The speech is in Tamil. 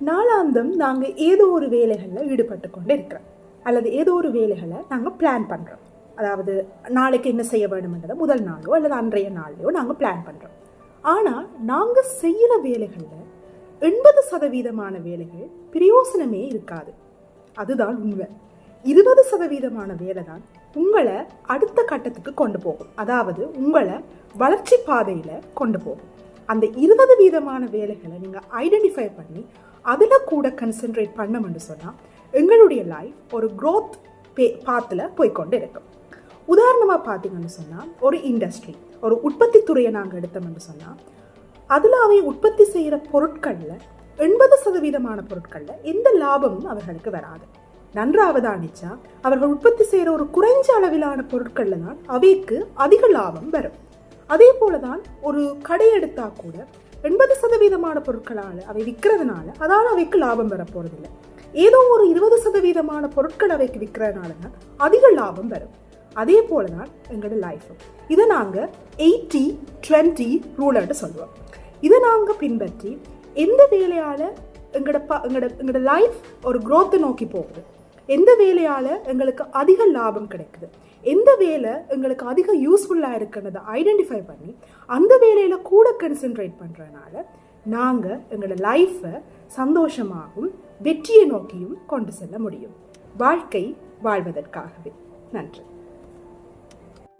நாளாந்தம் நாங்கள் ஏதோ ஒரு வேலைகளில் ஈடுபட்டு கொண்டு இருக்கிறோம் அல்லது ஏதோ ஒரு வேலைகளை நாங்கள் பிளான் பண்ணுறோம் அதாவது நாளைக்கு என்ன செய்ய வேணுமென்றதை முதல் நாளோ அல்லது அன்றைய நாள்லையோ நாங்கள் பிளான் பண்ணுறோம் ஆனால் நாங்கள் செய்கிற வேலைகளில் எண்பது சதவீதமான வேலைகள் பிரயோசனமே இருக்காது. அதுதான் உண்மை. இருபது சதவீதமான வேலை தான் உங்களை அடுத்த கட்டத்துக்கு கொண்டு போகும். அதாவது உங்களை வளர்ச்சி பாதையில் கொண்டு போகும். அந்த இருபது வீதமான வேலைகளை நீங்கள் ஐடென்டிஃபை பண்ணி அதில் கூட கன்சென்ட்ரேட் பண்ணோம்னு சொன்னால் எங்களுடைய லைஃப் ஒரு க்ரோத் பே பாத்தில் போய்க்கொண்டு இருக்கும். உதாரணமாக பார்த்தீங்கன்னு சொன்னால் ஒரு இண்டஸ்ட்ரி ஒரு உற்பத்தி துறையை நாங்கள் எடுத்தோம்னு சொன்னால் அதில் அவை உற்பத்தி செய்கிற பொருட்களில் எண்பது சதவீதமான பொருட்களில் எந்த லாபமும் அவர்களுக்கு வராது. நன்றாவதானிச்சா அவர்கள் உற்பத்தி செய்கிற ஒரு குறைஞ்ச அளவிலான பொருட்களில் தான் அவைக்கு அதிக லாபம் வரும். அதே போல தான் ஒரு கடை எடுத்தா கூட எண்பது சதவீதமான பொருட்களால் அவை விற்கிறதுனால அதால் அவைக்கு லாபம் வர போகிறதில்லை ஏதோ ஒரு இருபது சதவீதமான பொருட்கள் அவைக்கு விற்கிறதுனால தான் அதிக லாபம் வரும் அதே போல தான் எங்களோட லைஃப் இதை நாங்கள் எயிட்டி டுவெண்ட்டி ரூலர்ட்டு சொல்லுவோம். இதை நாங்கள் பின்பற்றி எந்த வேலையால் எங்களோட ப எங்களோட எங்களோட லைஃப் ஒரு குரோத்தை நோக்கி போகுது? எந்த வேலையால் எங்களுக்கு அதிக லாபம் கிடைக்குது? எந்த வேலை எங்களுக்கு அதிக யூஸ்ஃபுல்லாக இருக்குன்றதை ஐடென்டிஃபை பண்ணி அந்த வேலையில் கூட கன்சென்ட்ரேட் பண்ணுறதுனால நாங்கள் எங்களோட லைஃப்பை சந்தோஷமாகவும் வெற்றியை நோக்கியும் கொண்டு செல்ல முடியும். வாழ்க்கை வாழ்வதற்காகவே. நன்றி.